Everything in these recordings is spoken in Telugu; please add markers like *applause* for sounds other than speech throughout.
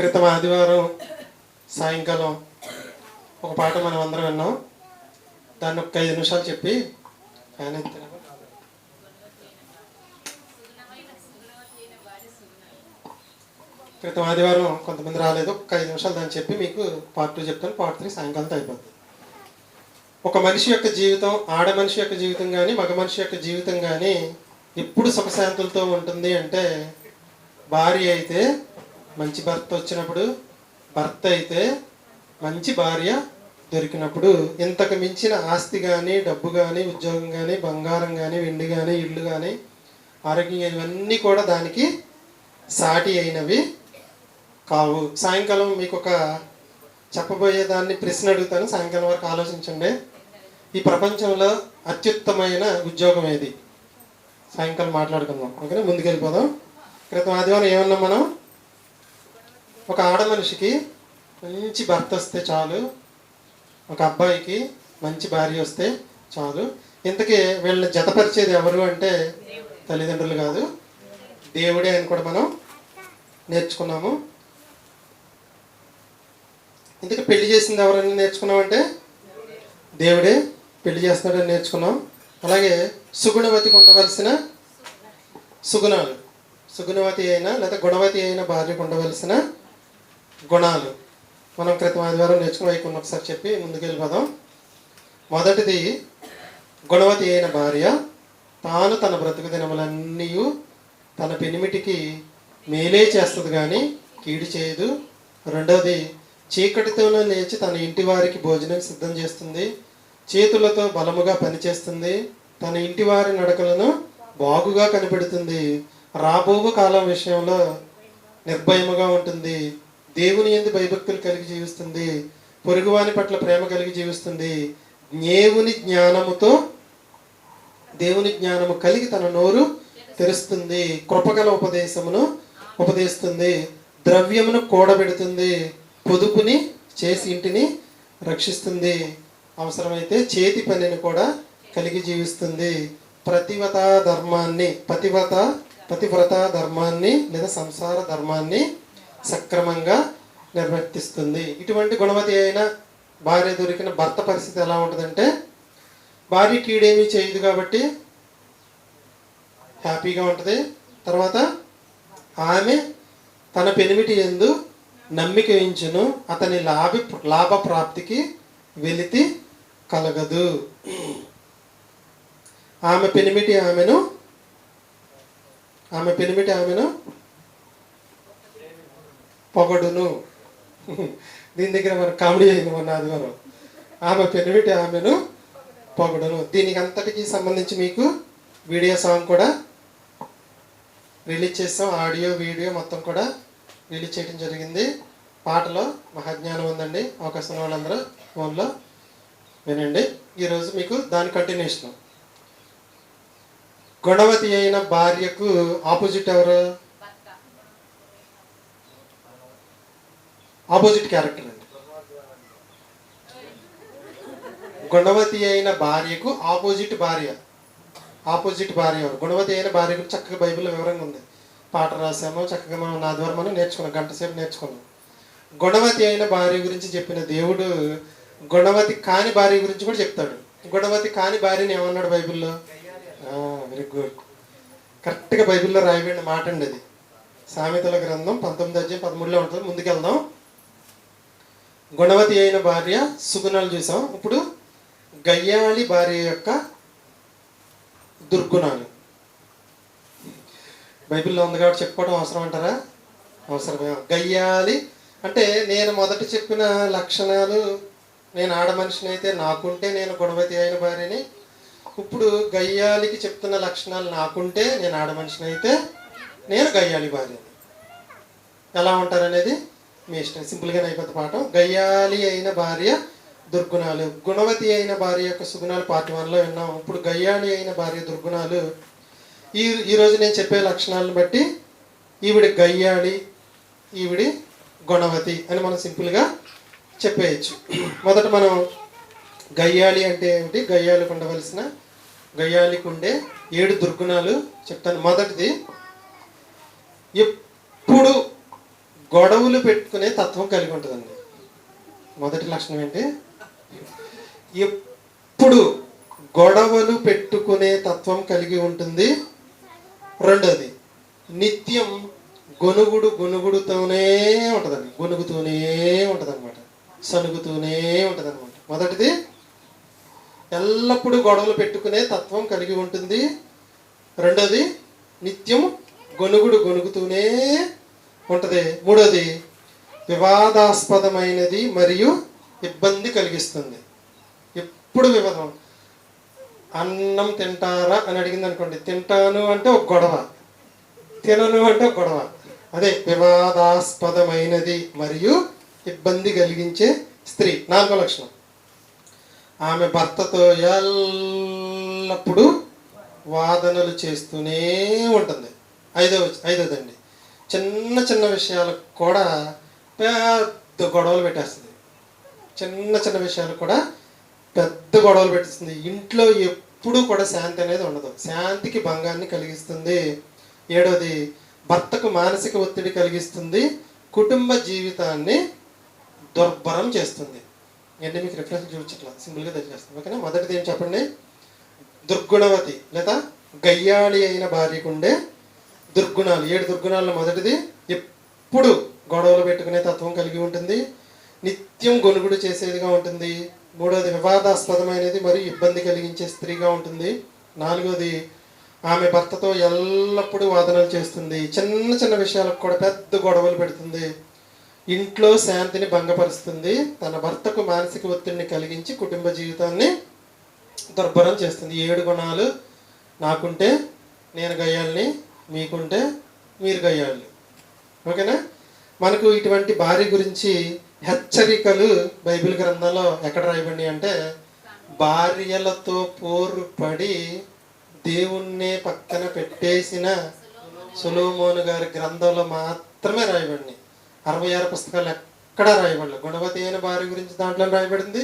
క్రితం ఆదివారం సాయంకాలం ఒక పాట మనం అందరం విన్నాం. దాన్ని ఒక ఐదు నిమిషాలు చెప్పి ఆయన ఎత్తాను. క్రితం ఆదివారం కొంతమంది రాలేదు. ఒక ఐదు నిమిషాలు దాన్ని చెప్పి మీకు పార్ట్ టూ చెప్తాను. పార్ట్ త్రీ సాయంకాలంతో అయిపోతుంది ఒక మనిషి యొక్క జీవితం ఆడ మనిషి యొక్క జీవితం కానీ మగ మనిషి యొక్క జీవితం కానీ ఎప్పుడు సుఖశాంతులతో ఉంటుంది అంటే భార్య అయితే మంచి భర్త వచ్చినప్పుడు భర్త అయితే మంచి భార్య దొరికినప్పుడు ఇంతకు మించిన ఆస్తి కానీ డబ్బు కానీ ఉద్యోగం కానీ బంగారం కానీ వెండి కానీ ఇల్లు కానీ ఆరోగ్యం ఇవన్నీ కూడా దానికి సాటి అయినవి కావు. సాయంకాలం మీకు ఒక చెప్పబోయే దాన్ని ప్రశ్న అడుగుతాను. సాయంకాలం వరకు ఆలోచించండి. ఈ ప్రపంచంలో అత్యుత్తమైన ఉద్యోగం ఏది? సాయంకాలం మాట్లాడుకుందాం. ఓకేనా? ముందుకెళ్ళిపోదాం. క్రితం ఆదివారం ఏమన్నా మనం? ఒక ఆడ మనిషికి మంచి భర్త వస్తే చాలు. ఒక అబ్బాయికి మంచి భార్య వస్తే చాలు. ఇంతకీ వీళ్ళని జతపరిచేది ఎవరు అంటే తల్లిదండ్రులు కాదు. దేవుడే అని కూడా మనం నేర్చుకున్నాము. ఇంతకీ పెళ్ళి చేసింది ఎవరని నేర్చుకున్నామంటే దేవుడే. పెళ్ళి చేస్తున్నాడని నేర్చుకున్నాం. అలాగే సుగుణవతికి ఉండవలసిన సుగుణాలు. సుగుణవతి అయినా లేదా గుణవతి అయిన భార్యకు ఉండవలసిన గుణాలు. మనం క్రితం ఆదివారం నేర్చుకుని వైపు ఒకసారి చెప్పి ముందుకు వెళ్ళిపోదాం మొదటిది గుణవతి అయిన భార్య తాను తన బ్రతుకు దినములన్నీ తన పెనిమిటికి మేలే చేస్తుంది కానీ కీడు చేయదు. రెండవది చీకటితోనే లేచి తన ఇంటి వారికి భోజనం సిద్ధం చేస్తుంది. చేతులతో బలముగా పనిచేస్తుంది. తన ఇంటి వారి నడకలను బాగుగా కనిపెడుతుంది. రాబోవు కాలం విషయంలో నిర్భయముగా ఉంటుంది. దేవుని ఎందు భయభక్తులు కలిగి జీవిస్తుంది పొరుగువాని పట్ల ప్రేమ కలిగి జీవిస్తుంది. దేవుని జ్ఞానముతో దేవుని జ్ఞానము కలిగి తన నోరు తెరుస్తుంది. కృపగల ఉపదేశమును ఉపదేశిస్తుంది. ద్రవ్యమును కూడబెడుతుంది. పొదుపుని చేసి ఇంటిని రక్షిస్తుంది. అవసరమైతే చేతి పనిని కూడా కలిగి జీవిస్తుంది. ప్రతివత ధర్మాన్ని పతివత పతివ్రత ధర్మాన్ని లేదా సంసార ధర్మాన్ని సక్రమంగా నిర్వర్తిస్తుంది. ఇటువంటి గుణవతి అయిన భార్య దొరికిన భర్త పరిస్థితి ఎలా ఉంటుందంటే భార్య కీడేమీ చేయదు కాబట్టి హ్యాపీగా ఉంటుంది. తర్వాత ఆమె తన పెనిమిటి ఎందు నమ్మిక ఉంచును అతని లాభ లాభ ప్రాప్తికి వెలితి కలగదు. ఆమె పెనిమిటి ఆమెను ఆమె పెనిమిటి ఆమెను పొగడును. దీని దగ్గర మనం కామెడీ అయింది మొన్న ఆదివారం. ఆమె పెనిమిటి ఆమెను పొగడును. దీనికి అంతటికి సంబంధించి మీకు వీడియో సాంగ్ కూడా రిలీజ్ చేస్తాం. ఆడియో వీడియో మొత్తం కూడా రిలీజ్ చేయడం జరిగింది. పాటలో మహాజ్ఞానం ఉందండి. అవకాశం వాళ్ళందరూ ఫోన్లో వినండి. ఈరోజు మీకు దాని కంటిన్యూషన్ గుణవతి అయిన భార్యకు ఆపోజిట్ ఎవరు? ఆపోజిట్ క్యారెక్టర్ అండి. గుణవతి అయిన భార్యకు ఆపోజిట్ భార్య. ఆపోజిట్ భార్య గుణవతి అయిన భార్య గురించి చక్కగా బైబిల్లో వివరంగా ఉంది. పాట రాసాము చక్కగా మనం నా ద్వారా మనం నేర్చుకున్నాం గంట సేపు నేర్చుకున్నాం. గుణవతి అయిన భార్య గురించి చెప్పిన దేవుడు గుణవతి కాని భార్య గురించి కూడా చెప్తాడు. గుణవతి కాని భార్యని ఏమన్నాడు బైబిల్లో? Very good. కరెక్ట్గా బైబిల్లో రాయబడిన మాట అండి అది. సామెతల గ్రంథం పంతొమ్మిది అధ్యాయం పదమూడులో ఉంటుంది. ముందుకెళ్దాం. గుణవతి అయిన భార్య సుగుణాలు చూసాం ఇప్పుడు గయ్యాళి భార్య యొక్క దుర్గుణాలు. బైబిల్లో ఉంది కాబట్టి చెప్పుకోవడం అవసరం అంటారా? అవసరమే. గయ్యాలి అంటే నేను మొదట చెప్పిన లక్షణాలు నేను ఆడ మనిషిని అయితే నాకుంటే నేను గుణవతి అయిన భార్యని. ఇప్పుడు గయ్యాలికి చెప్తున్న లక్షణాలు నాకుంటే నేను ఆడ మనిషిని అయితే నేను గయ్యాలి భార్యని. ఎలా ఉంటారనేది? మీ ఇష్టం. సింపుల్గానే అయిపోతుంది పాఠం గయ్యాలి అయిన భార్య దుర్గుణాలు. గుణవతి అయిన భార్య యొక్క సుగుణాలు పార్ట్ వన్లో విన్నాం. ఇప్పుడు గయ్యాళి అయిన భార్య దుర్గుణాలు. ఈ ఈరోజు నేను చెప్పే లక్షణాలను బట్టి ఈవిడి గయ్యాళి ఈవిడి గుణవతి అని మనం సింపుల్గా చెప్పేయచ్చు. మొదట మనం గయ్యాళి అంటే ఏమిటి? గయ్యాళికి ఉండవలసిన గయ్యాళికి ఉండే ఏడు దుర్గుణాలు చెప్తాను. మొదటిది ఎప్పుడు గొడవలు పెట్టుకునే తత్వం కలిగి ఉంటుందండి. మొదటి లక్షణం ఏంటి? ఎప్పుడు గొడవలు పెట్టుకునే తత్వం కలిగి ఉంటుంది? రెండోది నిత్యం గొనుగుడు గొనుగుడుతోనే ఉంటుందండి. గొనుగుతూనే ఉంటుంది అనమాట సనుగుతూనే ఉంటుంది అనమాట మొదటిది ఎల్లప్పుడూ గొడవలు పెట్టుకునే తత్వం కలిగి ఉంటుంది. రెండోది నిత్యం గొనుగుడు గొనుగుతూనే ఉంటుంది. మూడోది వివాదాస్పదమైనది మరియు ఇబ్బంది కలిగిస్తుంది. ఎప్పుడు వివాదం? అన్నం తింటారా అని అడిగింది అనుకోండి తింటాను అంటే ఒక గొడవ. తినను అంటే ఒక గొడవ. అదే వివాదాస్పదమైనది మరియు ఇబ్బంది కలిగించే స్త్రీ. నాలుగో లక్షణం. ఆమె భర్తతో ఎల్లప్పుడూ వాదనలు చేస్తూనే ఉంటుంది. ఐదో ఐదోదండి. చిన్న చిన్న విషయాలకు కూడా పెద్ద గొడవలు పెట్టేస్తుంది. చిన్న చిన్న విషయాలు కూడా పెద్ద గొడవలు పెట్టిస్తుంది. ఇంట్లో ఎప్పుడూ కూడా శాంతి అనేది ఉండదు. శాంతికి భంగాన్ని కలిగిస్తుంది. ఏడవది భర్తకు మానసిక ఒత్తిడి కలిగిస్తుంది. కుటుంబ జీవితాన్ని దుర్భరం చేస్తుంది. ఇవన్నీ మీకు రిఫరెన్స్ చూపించట్లా. సింపుల్గా తెలియజేస్తుంది ఓకేనా? మొదటిది ఏం చెప్పండి? దుర్గుణవతి లేదా గయ్యాళి అయిన భార్యకుండే దుర్గుణాలు ఏడు దుర్గుణాల్లో మొదటిది ఎప్పుడు గొడవలు పెట్టుకునే తత్వం కలిగి ఉంటుంది నిత్యం గొనుగుడు చేసేదిగా ఉంటుంది మూడోది వివాదాస్పదమైనది మరియు ఇబ్బంది కలిగించే స్త్రీగా ఉంటుంది నాలుగోది ఆమె భర్తతో ఎల్లప్పుడూ వాదనలు చేస్తుంది చిన్న చిన్న విషయాలకు కూడా పెద్ద గొడవలు పెడుతుంది ఇంట్లో శాంతిని భంగపరుస్తుంది తన భర్తకు మానసిక ఒత్తిడిని కలిగించి కుటుంబ జీవితాన్ని దుర్భరం చేస్తుంది. ఏడు గుణాలు నాకుంటే నేను గయ్యాలని మీకుంటే మీరు గయ్యాలి ఓకేనా? మనకు ఇటువంటి భార్య గురించి హెచ్చరికలు బైబిల్ గ్రంథంలో ఎక్కడ రాయబడి అంటే భార్యలతో పోరు పడి దేవుణ్ణే పక్కన పెట్టేసిన సులోమోను గారి గ్రంథంలో మాత్రమే రాయబడినాయి. అరవై ఆరు పుస్తకాలు ఎక్కడా రాయబడలేదు గుణవతి అయిన భార్య గురించి దాంట్లో రాయబడింది.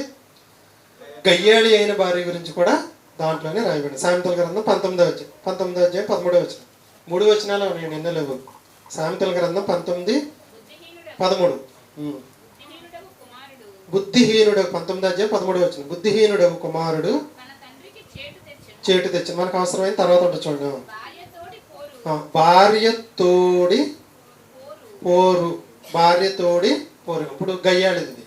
గయ్యాళి అయిన భార్య గురించి కూడా దాంట్లోనే రాయబడింది. సాయంత్రం గ్రంథం పంతొమ్మిదో అధ్యాయం పంతొమ్మిదో అధ్యాయం పదమూడో వచ్చిన మూడు వచనాలు ఉన్నాయి నిన్న లేవు సామెతల గ్రంథం పంతొమ్మిది పదమూడు. బుద్ధిహీనుడు పంతొమ్మిది అధ్యాయం పదమూడు వచ్చిన బుద్ధిహీనుడు కుమారుడు చేటు తెచ్చింది మనకు అవసరమైన తర్వాత ఉంటుంది చూడండి. పోరు భార్య తోడి పోరు. భార్య తోడి పోరు. ఇప్పుడు గయ్యాళిది ఇది.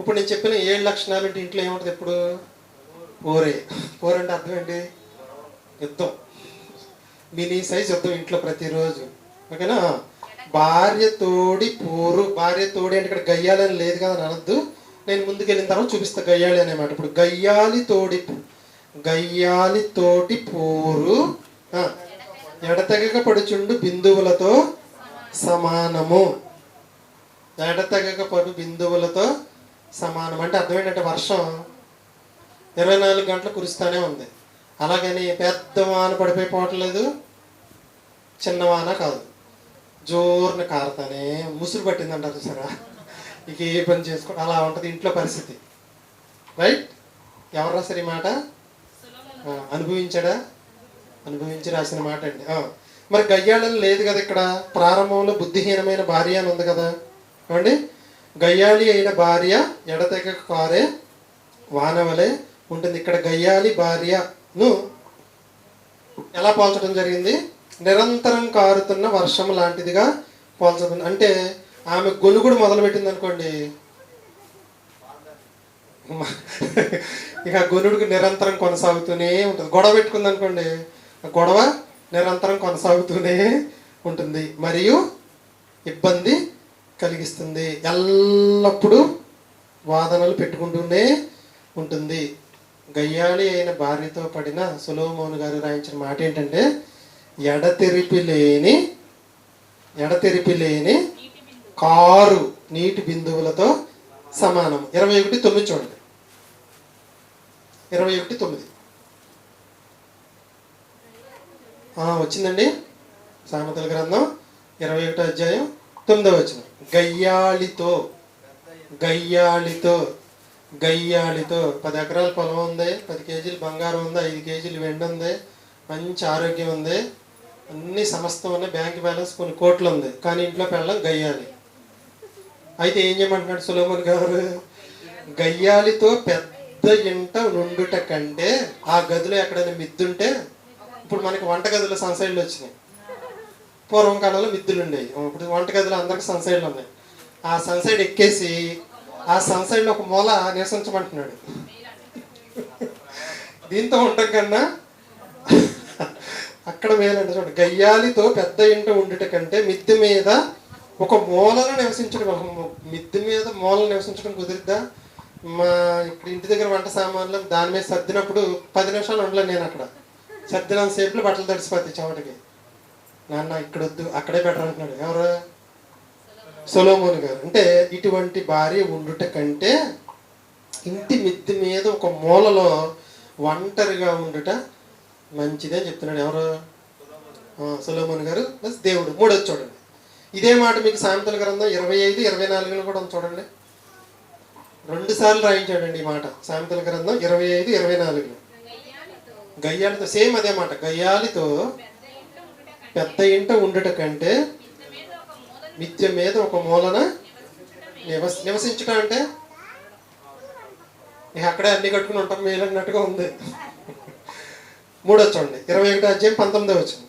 ఇప్పుడు నేను చెప్పిన ఏడు లక్షణాలు ఇంట్లో ఏముంటుంది ఎప్పుడు? పోరే. పోరంటే అర్థం ఏంటి? యుద్ధం. మినీ సైజ్ యుద్ధం ఇంట్లో ప్రతిరోజు. ఓకేనా? భార్య తోడి పోరు భార్య తోడి అంటే ఇక్కడ గయ్యాలని లేదు కదా అని అనొద్దు. నేను ముందుకు వెళ్ళిన తర్వాత చూపిస్తా గయ్యాలి అనేమాట ఇప్పుడు గయ్యాలి తోడి గయ్యాలి తోటి పోరు ఎడతెగక పడుచుండు బిందువులతో సమానము. ఎడతెగక పడు బిందువులతో సమానం అంటే అర్థం ఏంటంటే వర్షం ఇరవై నాలుగు గంటలు కురుస్తూనే ఉంది. అలాగని పెద్ద వాన పడిపోయి పోవట్లేదు. చిన్నవాన కాదు. జోరున కారుతానే ముసురు పట్టిందంటారు చూసారా? ఇక ఏ పని చేసుకో అలా ఉంటుంది ఇంట్లో పరిస్థితి. రైట్ ఎవరు రాశారు ఈ మాట? అనుభవించడా అనుభవించాడా? అనుభవించి రాసిన మాట అండి. మరి గయ్యాళని లేదు కదా ఇక్కడ. ప్రారంభంలో బుద్ధిహీనమైన భార్య అని ఉంది కదా. ఏమండి? గయ్యాళి అయిన భార్య ఎడతెగ కారే వానవలే ఉంటుంది. ఇక్కడ గయ్యాలి భార్యను ఎలా పోల్చడం జరిగింది? నిరంతరం కారుతున్న వర్షం లాంటిదిగా పోల్చబడింది అంటే ఆమె గొనుగుడు మొదలుపెట్టింది అనుకోండి ఇక గొనుడికి నిరంతరం కొనసాగుతూనే ఉంటుంది. గొడవ పెట్టుకుంది అనుకోండి గొడవ నిరంతరం కొనసాగుతూనే ఉంటుంది. మరియు ఇబ్బంది కలిగిస్తుంది. ఎల్లప్పుడూ వాదనలు పెట్టుకుంటూనే ఉంటుంది. గయ్యాళి అయిన భార్యతో పడిన సులోమోను గారు రాయించిన మాట ఏంటంటే ఎడతెరిపి లేని ఎడతెరిపి లేని కారు నీటి బిందువులతో సమానం. ఇరవై ఒకటి తొమ్మిది చూడండి. ఇరవై ఒకటి తొమ్మిది. వచ్చిందండి. సామెతల గ్రంథం ఇరవై ఒకటో అధ్యాయం తొమ్మిదో వచ్చిన గయ్యాళితో గయ్యాళితో గయ్యాళితో. పది ఎకరాల పొలం ఉంది పది కేజీలు బంగారం ఉంది ఐదు కేజీలు వెండి ఉంది మంచి ఆరోగ్యం ఉంది. అన్ని సమస్తం ఉన్నాయి బ్యాంక్ బ్యాలెన్స్ కొన్ని కోట్లు ఉంది. కానీ ఇంట్లో పెళ్ళం గయ్యాలి. అయితే ఏం చేయమంటున్నాడు సులోమన్ గారు? గయ్యాలితో పెద్ద ఇంట నుండుట కంటే ఆ గదిలో ఎక్కడైనా మిద్దుంటే ఇప్పుడు మనకి వంట గదిలో సన్సైడ్లు వచ్చినాయి. పూర్వం కాలంలో మిద్దులు ఉండేవి. ఇప్పుడు వంట గదిలో అందరికి సన్సైడ్లు ఉన్నాయి. ఆ సన్సైడ్ ఎక్కేసి ఆ సన్సైడ్లో ఒక మూల నివసించమంటున్నాడు దీంతో ఉండటం కన్నా అక్కడ మేలంటే చూడండి గయ్యాలితో పెద్ద ఇంట ఉండుట కంటే మిద్దె మీద ఒక మూలను నివసించడం ఒక మిద్దె మీద మూలను నివసించడం కుదిరిద్దా? మా ఇక్కడ ఇంటి దగ్గర వంట సామాన్లు దాని మీద సర్దినప్పుడు పది నిమిషాలు ఉండలేను నేను అక్కడ. సర్దినంత సేపులో బట్టలు తడిసిపోతాయి చెమటకి. నాన్న ఇక్కడ వద్దు అక్కడే బెటర్ అంటున్నాడు. ఎవరు? సొలోమోన్ గారు. అంటే ఇటువంటి భార్య ఉండుట కంటే ఇంటి మిద్దె మీద ఒక మూలలో ఒంటరిగా ఉండుట మంచిదే చెప్తున్నాడు ఎవరు? సులోమన్ గారు ప్లస్ దేవుడు. మూడోది చూడండి. ఇదే మాట మీకు సామెతల గ్రంథం ఇరవై ఐదు ఇరవై నాలుగులో కూడా ఉంది చూడండి. రెండు సార్లు రాయించాడండి ఈ మాట. సామెతల గ్రంథం ఇరవై ఐదు ఇరవై నాలుగులో. గయ్యాలితో సేమ్ అదే మాట. గయ్యాలితో పెద్ద ఇంట ఉండుట కంటే మీద ఒక మూలన మిథ్య మీద ఒక మూలన నివస నివసించట అంటే? ఇక అక్కడే అన్ని కట్టుకుని ఉంటాం మేలన్నట్టుగా ఉంది. మూడో చూడండి ఇరవై ఒకటి అధ్యాయం పంతొమ్మిదో వచ్చింది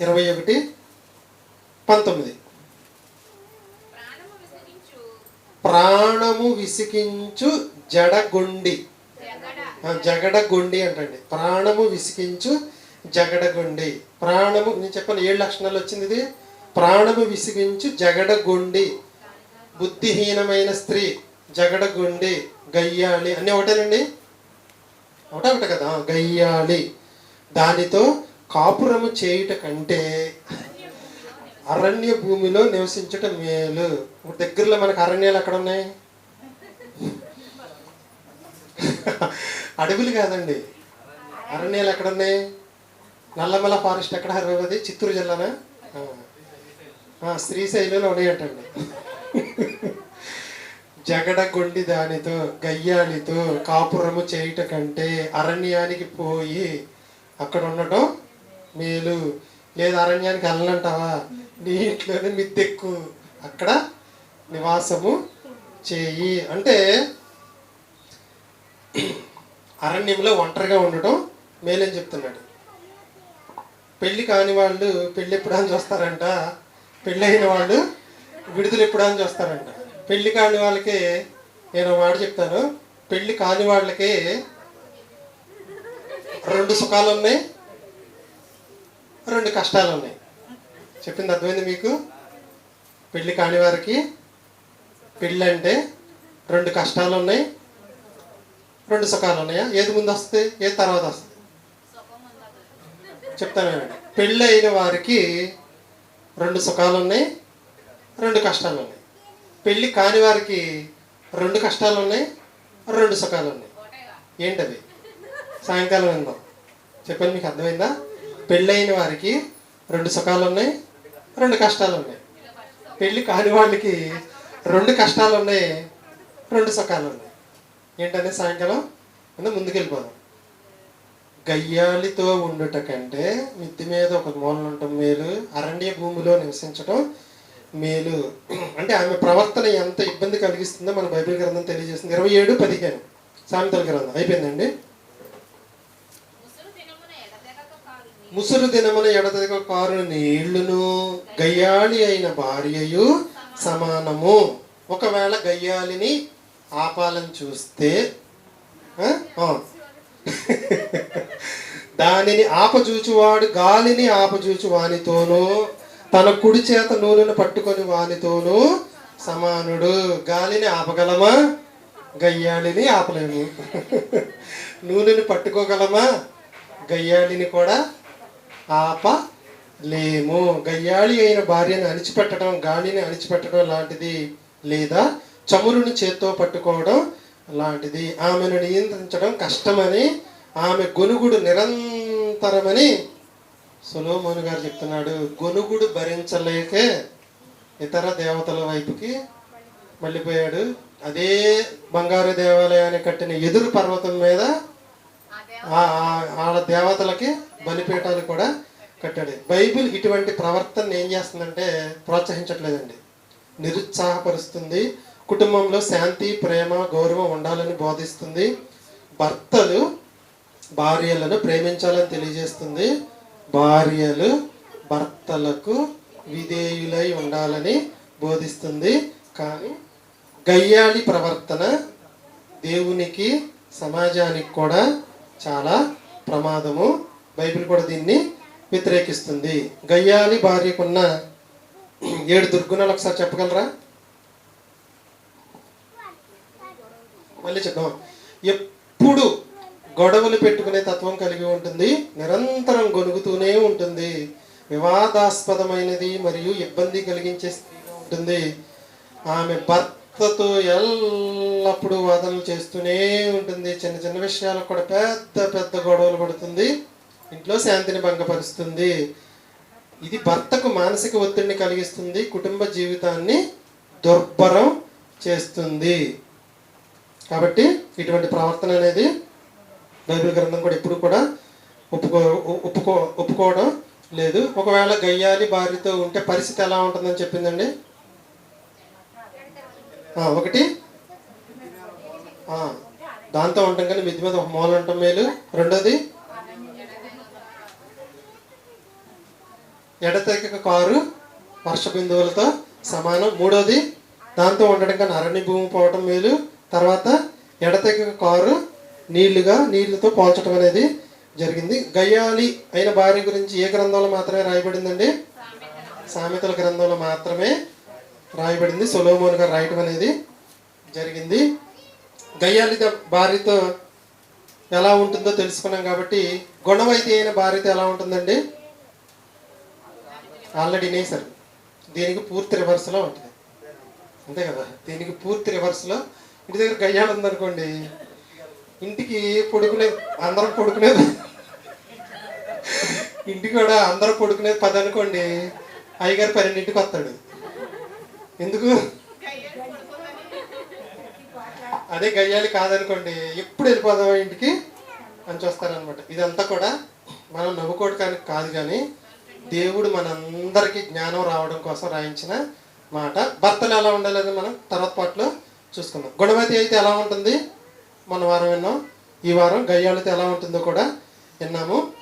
ఇరవై ఒకటి పంతొమ్మిది. ప్రాణము విసికించు జడగొండి. జగడగొండి అంటండి. ప్రాణము విసికించు జగడగొండి. ప్రాణము నేను చెప్పాను ఏడు లక్షణాలు వచ్చింది ఇది? ప్రాణము విసిగించు జగడగొండి. బుద్ధిహీనమైన స్త్రీ జగడగొండి గయ్యాళి అన్నీ ఒకటేనండి? ఒకటే కదా? గయ్యాలి గయ్యాళి. దానితో కాపురము చేయుట కంటే అరణ్య భూమిలో నివసించటం మేలు. ఇప్పుడు దగ్గరలో మనకు అరణ్యాలు ఎక్కడ ఉన్నాయి అడవులు కాదండి. అరణ్యాలు ఎక్కడ ఉన్నాయి నల్లమల ఫారెస్ట్ ఎక్కడ? హైదరాబాద్? చిత్తూరు జిల్లానా? శ్రీశైలంలో ఉన్నాయంటండి. జగడగొండి దానితో గయ్యాలితో కాపురము చేయుట కంటే అరణ్యానికి పోయి అక్కడ ఉండటం మేలు. లేదా అరణ్యానికి వెళ్ళనంటావా? నీ ఇంట్లోనే మిద్దెక్కు. అక్కడ నివాసము చేయి. అంటే అరణ్యంలో ఒంటరిగా ఉండటం మేలని చెప్తున్నాడు. పెళ్ళి కాని వాళ్ళు పెళ్ళి ఎప్పుడు అని చూస్తారంట. పెళ్ళి అయిన వాళ్ళు విడుదల ఎప్పుడు అని చూస్తారంట. పెళ్ళి కాని వాళ్ళకి నేను మాట చెప్తాను. పెళ్ళి కాని వాళ్ళకి రెండు సుఖాలు ఉన్నాయి రెండు కష్టాలు ఉన్నాయి చెప్పింది అర్థమైంది మీకు? పెళ్ళి కాని వారికి పెళ్ళి అంటే రెండు కష్టాలు ఉన్నాయి రెండు సుఖాలు ఉన్నాయా ఏది ముందు వస్తుంది ఏది తర్వాత వస్తుంది చెప్తాను పెళ్ళి అయిన వారికి రెండు సుఖాలు ఉన్నాయి రెండు కష్టాలు ఉన్నాయి పెళ్ళి కాని వారికి రెండు కష్టాలు ఉన్నాయి రెండు సుఖాలు ఉన్నాయి ఏంటది? సాయంకాలం విందాం చెప్పండి మీకు అర్థమైందా? పెళ్ళైన వారికి రెండు సుఖాలు ఉన్నాయి రెండు కష్టాలు ఉన్నాయి పెళ్ళి కాని వాళ్ళకి రెండు కష్టాలు ఉన్నాయి రెండు సుఖాలు ఉన్నాయి ఏంటనే సాయంకాలం? అంటే ముందుకెళ్ళిపోదాం. గయ్యాలితో ఉండుట కంటే మిద్ది మీద ఒక మూలన ఉండటం మేలు అరణ్య భూమిలో నివసించడం మేలు. అంటే ఆమె ప్రవర్తన ఎంత ఇబ్బంది కలిగిస్తుందో మన బైబిల్ గ్రంథం తెలియజేస్తుంది. ఇరవై ఏడు పదిహేను. సామెతల గ్రంథం. అయిపోయిందండి? ముసురు దినమున ఎడతెగ కారు నీళ్ళును గయ్యాళి అయిన భార్యయు సమానము. ఒకవేళ గయ్యాలిని ఆపాలని చూస్తే దానిని ఆపచూచువాడు గాలిని ఆపచూచువానితోనూ తన కుడి చేత నూనెను పట్టుకొని వానితోనూ సమానుడు. గాలిని ఆపగలమా? గయ్యాళిని ఆపలేము. *laughs* నూనెని పట్టుకోగలమా? గయ్యాళిని కూడా ఆపలేము. గయ్యాళి అయిన భార్యను అణిచిపెట్టడం గాలిని అణిచిపెట్టడం లాంటిది లేదా చమురుని చేత్తో పట్టుకోవడం లాంటిది. ఆమెను నియంత్రించడం కష్టమని ఆమె గొనుగుడు నిరంతరమని సులోమోను గారు చెప్తున్నాడు గొనుగుడు భరించలేకే ఇతర దేవతల వైపుకి మళ్ళీపోయాడు. అదే బంగారు దేవాలయాన్ని కట్టిన ఎదురు పర్వతం మీద ఆ ఆడ దేవతలకి బలిపీఠాలు కూడా కట్టాడు. బైబిల్ ఇటువంటి ప్రవర్తన ఏం చేస్తుందంటే ప్రోత్సహించట్లేదండి. నిరుత్సాహపరుస్తుంది. కుటుంబంలో శాంతి ప్రేమ గౌరవం ఉండాలని బోధిస్తుంది. భర్తలు భార్యలను ప్రేమించాలని తెలియజేస్తుంది. భార్యలు భర్తలకు విధేయులై ఉండాలని బోధిస్తుంది. కానీ గయ్యాళి ప్రవర్తన దేవునికి సమాజానికి కూడా చాలా ప్రమాదము. బైబిల్ కూడా దీన్ని వ్యతిరేకిస్తుంది. గయ్యాలి భార్యకున్న ఏడు దుర్గుణాలు ఒకసారి చెప్పగలరా? మళ్ళీ చెప్దాం ఎప్పుడు గొడవలు పెట్టుకునే తత్వం కలిగి ఉంటుంది. నిరంతరం గొనుగుతూనే ఉంటుంది. వివాదాస్పదమైనది మరియు ఇబ్బంది కలిగించే స్త్రీగా ఉంటుంది. ఆమె భర్తతో ఎల్లప్పుడూ వాదనలు చేస్తూనే ఉంటుంది. చిన్న చిన్న విషయాలకు కూడా పెద్ద పెద్ద గొడవలు పడుతుంది. ఇంట్లో శాంతిని భంగపరుస్తుంది. ఇది భర్తకు మానసిక ఒత్తిడిని కలిగిస్తుంది. కుటుంబ జీవితాన్ని దుర్భరం చేస్తుంది. కాబట్టి ఇటువంటి ప్రవర్తన అనేది బైబిల్ గ్రంథం కూడా ఎప్పుడు కూడా ఒప్పుకో ఒప్పుకో ఒప్పుకోవడం లేదు. ఒకవేళ గయ్యాలి భార్యతో ఉంటే పరిస్థితి ఎలా ఉంటుందని చెప్పిందండి? ఒకటి. దాంతో ఉంటాం కానీ మిద్ది మీద ఒక మూల ఉండటం మేలు. రెండోది. ఎడతెగక కారు వర్ష బిందువులతో సమానం. మూడోది దాంతో ఉండడం కానీ అరణ్య భూమి పోవటం మేలు. తర్వాత ఎడతెగక కారు నీళ్ళుగా నీళ్ళతో పోల్చడం అనేది జరిగింది. గయ్యాలి అయిన భార్య గురించి ఏ గ్రంథంలో మాత్రమే రాయబడిందండి? సామెతల గ్రంథంలో మాత్రమే రాయబడింది. సొలోమోన్ గారు రాయటం అనేది జరిగింది. గయ్యాలి భార్యతో ఎలా ఉంటుందో తెలుసుకున్నాం కాబట్టి గుణవైద్య అయిన భార్యతో ఎలా ఉంటుందండి? Already sir. దీనికి పూర్తి రివర్స్లో ఉంటుంది. అంతే కదా? దీనికి పూర్తి రివర్స్లో ఇంటి దగ్గర గయ్యాలు ఉందనుకోండి ఇంటికి పడుకునే అందరం పడుకునేది ఇంటికి కూడా అందరూ పడుకునేది పది అనుకోండి అయ్యగారు పన్నెండింటికి వస్తాడు. ఎందుకు? అదే గయ్యాలి కాదనుకోండి. ఎప్పుడు వెళ్ళిపోదామా ఇంటికి? అని చూస్తారనమాట. ఇదంతా కూడా మనం నవ్వుకోవడానికి కాదు కానీ దేవుడు మనందరికీ జ్ఞానం రావడం కోసం రాయించిన మాట. భర్తలు ఎలా ఉండాలని మనం తర్వాత పాటలో చూసుకుందాం. గుణవతి అయితే ఎలా ఉంటుంది? మన వారం విన్నాం. ఈ వారం గయ్యాలతో ఎలా ఉంటుందో కూడా విన్నాము.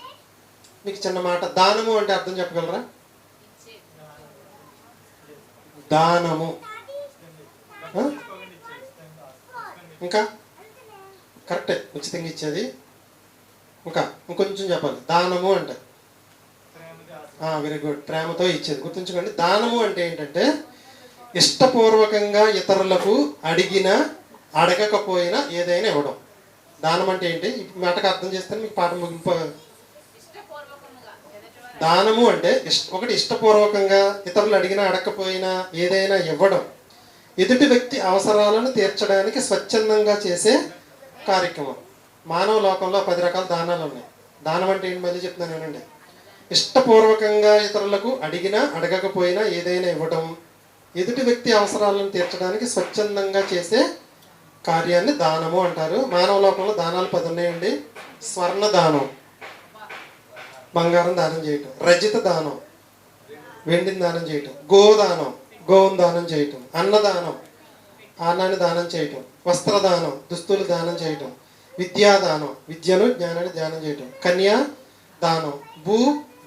మీకు చిన్న మాట దానము అంటే అర్థం చెప్పగలరా? దానము. ఇంకా? కరెక్టే ఉచితంగా ఇచ్చేది. ఇంకా ఇంకొంచెం చెప్పాలి. దానము అంటే. వెరీ గుడ్ ప్రేమతో ఇచ్చేది. గుర్తుంచుకోండి. దానము అంటే ఏంటంటే ఇష్టపూర్వకంగా ఇతరులకు అడిగిన అడగకపోయినా ఏదైనా ఇవ్వడం. దానం అంటే ఏంటి? మాటకు అర్థం చేస్తే మీకు పాఠం ముగింపు దానము అంటే ఇష్ట ఒకటి ఇష్టపూర్వకంగా ఇతరులు అడిగినా అడగకపోయినా ఏదైనా ఇవ్వడం. ఎదుటి వ్యక్తి అవసరాలను తీర్చడానికి స్వచ్ఛందంగా చేసే కార్యక్రమం. మానవ లోకంలో పది రకాల దానాలు ఉన్నాయి. దానం అంటే ఏంటి మళ్ళీ చెప్తున్నాను వినండి. ఇష్టపూర్వకంగా ఇతరులకు అడిగినా అడగకపోయినా ఏదైనా ఇవ్వడం. ఎదుటి వ్యక్తి అవసరాలను తీర్చడానికి స్వచ్ఛందంగా చేసే కార్యాన్ని దానము అంటారు. మానవ లోకంలో దానాలు పది ఉన్నాయండి. స్వర్ణ దానం. బంగారం దానం చేయటం. రజిత దానం. వెండిని దానం చేయటం. గోదానం గోవును దానం చేయటం. అన్నదానం అన్నాన్ని దానం చేయటం. వస్త్రదానం దుస్తులు దానం చేయటం. విద్యాదానం విద్యను జ్ఞానాన్ని దానం చేయటం. కన్యా దానం. భూ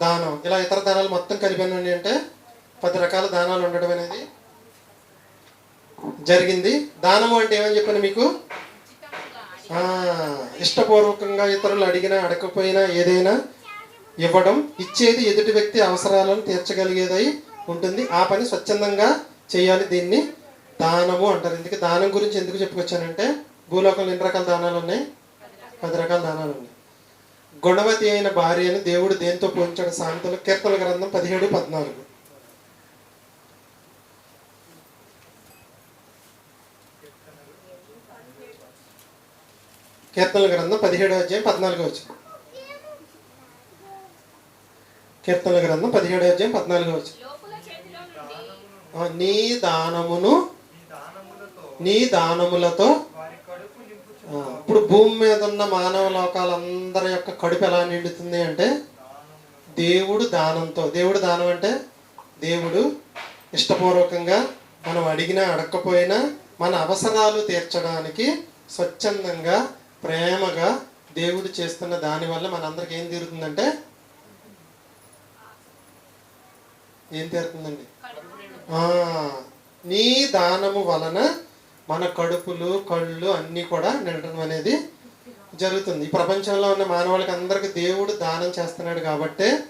దానం. ఇలా ఇతర దానాలు మొత్తం కలిపానండి అంటే పది రకాల దానాలు ఉండడం అనేది జరిగింది. దానము అంటే ఏమని చెప్పాను మీకు? ఇష్టపూర్వకంగా ఇతరులు అడిగినా అడగకపోయినా ఏదైనా ఇవ్వడం ఇచ్చేది ఎదుటి వ్యక్తి అవసరాలను తీర్చగలిగేదై ఉంటుంది. ఆ పని స్వచ్ఛందంగా చేయాలి దీన్ని. దానము అంటారు. ఎందుకు దానం గురించి ఎందుకు చెప్పుకొచ్చానంటే భూలోకంలో ఎన్ని రకాల దానాలు ఉన్నాయి? పది రకాల దానాలు ఉన్నాయి. గుణవతి అయిన భార్యను దేవుడు దేంతో పోల్చాడు? సాంతలు కీర్తన గ్రంథం పదిహేడు పద్నాలుగు. కీర్తనల గ్రంథం పదిహేడో అధ్యాయం పద్నాలుగో వచ్చిన కీర్తనల గ్రంథం పదిహేడో అధ్యాయం పద్నాలుగో వచ్చిన నీ దానమును నీ దానములతో ఇప్పుడు భూమి మీద ఉన్న మానవ లోకాలందరి యొక్క కడుపు ఎలా నిండుతుంది అంటే దేవుడు దానంతో దేవుడు దానం అంటే దేవుడు ఇష్టపూర్వకంగా మనం అడిగినా అడగకపోయినా మన అవసరాలు తీర్చడానికి స్వచ్ఛందంగా ప్రేమగా దేవుడు చేస్తున్న దానివల్ల మనందరికి ఏం తీరుతుందంటే? ఏం తీరుతుందండి? నీ దానము వలన మన కడుపులు కళ్ళు అన్నీ కూడా నిండడం అనేది జరుగుతుంది. ఈ ప్రపంచంలో ఉన్న మానవాళికి అందరికీ దేవుడు దానం చేస్తున్నాడు కాబట్టే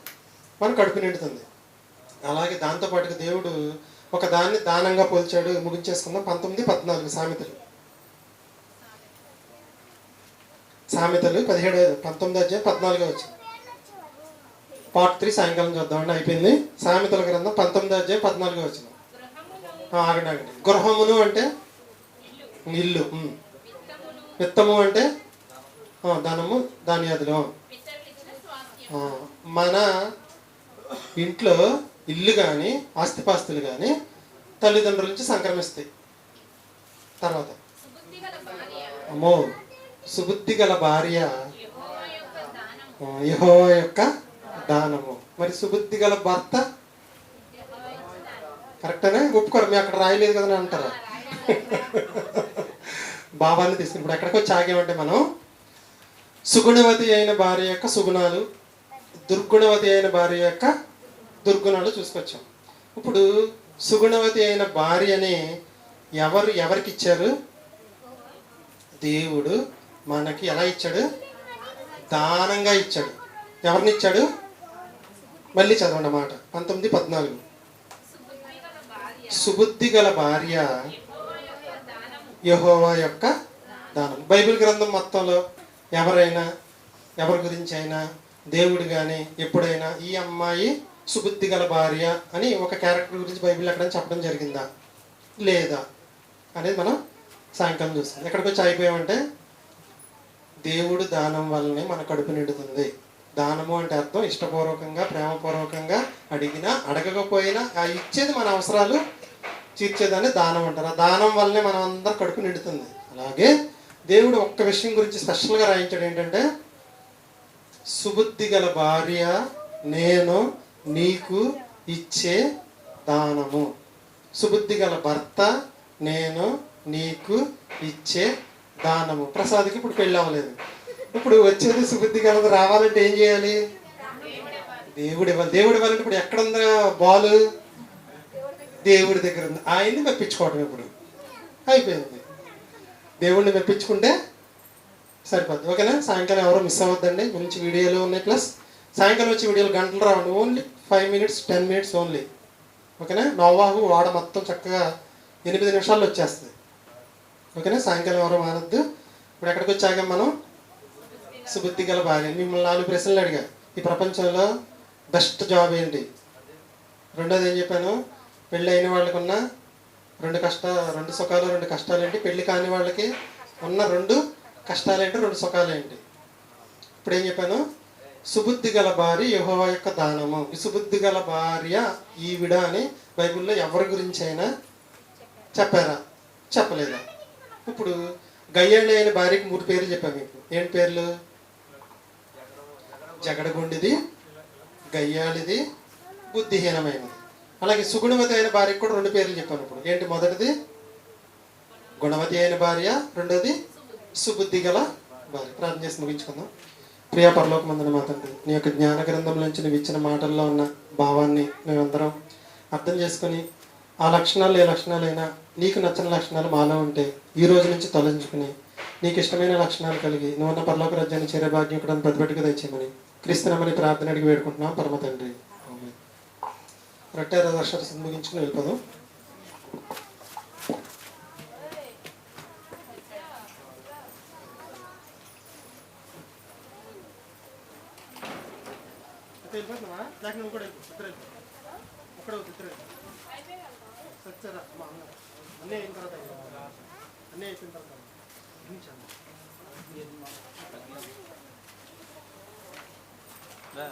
మన కడుపు నిండుతుంది. అలాగే దాంతో పాటుగా దేవుడు ఒక దాన్ని దానంగా పోల్చాడు. ముగించేసుకుందాం. పంతొమ్మిది పద్నాలుగు సామెతలు. సామెతలు పదిహేడు పంతొమ్మిది అధ్యాయం పద్నాలుగో వచ్చింది పార్ట్ త్రీ సాయంకాలం చూద్దామండి అయిపోయింది. సామెతల గ్రంథం పంతొమ్మిది అధ్యాయం పద్నాలుగో వచ్చింది గృహమును ఆగండి ఆగండి. గృహమును అంటే ఇల్లు విత్తము అంటే ధనము ధాన్యాదులు. మన ఇంట్లో ఇల్లు కానీ ఆస్తిపాస్తులు కానీ తల్లిదండ్రుల నుంచి సంక్రమిస్తాయి. తర్వాత. అమ్మో! సుబుద్ధి గల భార్య యహో యొక్క దానము. మరి సుబుద్ధి గల భర్త? యెహోవా కరెక్టేనా? ఒప్పుకోరు మీ అక్కడ రాయలేదు కదా అని అంటారా? భావాన్ని తీసుకుని ఇప్పుడు ఎక్కడికి వచ్చి ఆగామంటే మనం? సుగుణవతి అయిన భార్య యొక్క సుగుణాలు దుర్గుణవతి అయిన భార్య యొక్క దుర్గుణాలు చూసుకొచ్చాం. ఇప్పుడు సుగుణవతి అయిన భార్యని ఎవరు ఎవరికి ఇచ్చారు? దేవుడు మనకి ఎలా ఇచ్చాడు? దానంగా ఇచ్చాడు. ఎవరినిచ్చాడు? మళ్ళీ చదవండి మాట. పంతొమ్మిది పద్నాలుగు. సుబుద్ధి గల భార్య యొక్క యహోవా యొక్క దానం. బైబిల్ గ్రంథం మొత్తంలో ఎవరైనా ఎవరి గురించి అయినా దేవుడు కానీ ఎప్పుడైనా ఈ అమ్మాయి సుబుద్ధి గల భార్య అని ఒక క్యారెక్టర్ గురించి బైబిల్ ఎక్కడ చెప్పడం జరిగిందా? లేదా? అనేది మనం సాయంకాలం చూస్తాం. ఎక్కడికి వచ్చి అయిపోయామంటే దేవుడు దానం వల్లనే మన కడుపు నిండుతుంది. దానము అంటే అర్థం ఇష్టపూర్వకంగా ప్రేమపూర్వకంగా అడిగినా అడగకపోయినా ఆ ఇచ్చేది మన అవసరాలు తీర్చేదాన్ని దానం అంటారు. ఆ దానం వల్లనే మనం అందరం కడుపు నిండుతుంది. అలాగే దేవుడు ఒక్క విషయం గురించి స్పెషల్గా రాయించాడు ఏంటంటే సుబుద్ధి గల భార్య నేను నీకు ఇచ్చే దానము. సుబుద్ధి గల భర్త నేను నీకు ఇచ్చే దానము. ప్రసాద్కి ఇప్పుడు పెళ్ళి అవ్వలేదు ఇప్పుడు వచ్చేది సుబుద్ధి కలదు రావాలంటే ఏం చేయాలి? దేవుడు ఇవ్వాలి. దేవుడు ఇవ్వాలంటే ఇప్పుడు ఎక్కడ ఉందా బాలు? దేవుడి దగ్గర ఉంది. ఆయన్ని మెప్పించుకోవటం ఇప్పుడు. అయిపోయింది. దేవుడిని మెప్పించుకుంటే సరిపోద్ది. ఓకేనా? సాయంకాలం ఎవరో మిస్ అవ్వద్దండి. మంచి వీడియోలు ఉన్నాయి ప్లస్ సాయంకాలం వచ్చే వీడియోలు గంటలు రావండి. Only five minutes ten minutes only ఓకేనా? నోవాహు వాడ మొత్తం చక్కగా ఎనిమిది నిమిషాల్లో వచ్చేస్తుంది. ఓకేనా? సాయంకాలం ఎవరో మారద్దు. ఇప్పుడు ఎక్కడికి వచ్చాక మనం సుబుద్ధి గల భార్య. మిమ్మల్ని నాలుగు ప్రశ్నలు అడిగా. ఈ ప్రపంచంలో బెస్ట్ జాబ్ ఏంటి? రెండోది ఏం చెప్పాను? పెళ్ళి అయిన వాళ్ళకున్న రెండు కష్ట రెండు సుఖాలు రెండు కష్టాలు ఏంటి పెళ్ళి కాని వాళ్ళకి ఉన్న రెండు కష్టాలు ఏంటి రెండు సుఖాలు ఏంటి ఇప్పుడు ఏం చెప్పాను? సుబుద్ధి గల భార్య యెహోవా యొక్క దానము. ఈ సుబుద్ధి గల భార్య ఈవిడ అని బైబిల్లో ఎవరి గురించి అయినా చెప్పారా? చెప్పలేదా? ఇప్పుడు గయ్యండి అయిన భార్యకి మూడు పేర్లు చెప్పాను మీకు. ఏంటి పేర్లు? జగడగొండిది గయ్యాళిది బుద్ధిహీనమైనది. అలాగే సుగుణవతి అయిన భార్యకి కూడా రెండు పేర్లు చెప్పాను ఇప్పుడు. ఏంటి మొదటిది? గుణవతి అయిన భార్య రెండోది సుబుద్ధి గల భార్య. ప్రార్థన చేసి ముగించుకుందాం. ప్రియా పరలోక మందున నీ యొక్క జ్ఞాన గ్రంథం నుంచి నువ్వు ఇచ్చిన మాటల్లో ఉన్న భావాన్ని మేమందరం అర్థం చేసుకొని ఆ లక్షణాలు ఏ లక్షణాలైనా నీకు నచ్చిన లక్షణాలు మాలో ఉంటే ఈ రోజు నుంచి తొలగించుకుని నీకు ఇష్టమైన లక్షణాలు కలిగి నువ్వు ఉన్న పరలోక రాజ్యాన్ని చేరే భాగ్యం ఇక్కడ ప్రతిపెట్టుకు తెచ్చేయమని క్రీస్తునమని ప్రార్థన అడిగి వేడుకుంటున్నాం. పరమ తండ్రి. రొట్టె దర్శన ముగించుకుని వెళ్ళిపోదాం. వెళ్ళిపోతున్నావా? లేక నువ్వు కూడా వెళ్ళిపో. ఇద్దరు వెళ్ళిపో. ఒక్కడే ఇద్దరు వెళ్ళిపో. సచ్చారా మా అన్న అన్నీ అయిన తర్వాత వెళ్ళిపో. అన్నీ అయిపోయిన తర్వాత ఉంచాను. రా.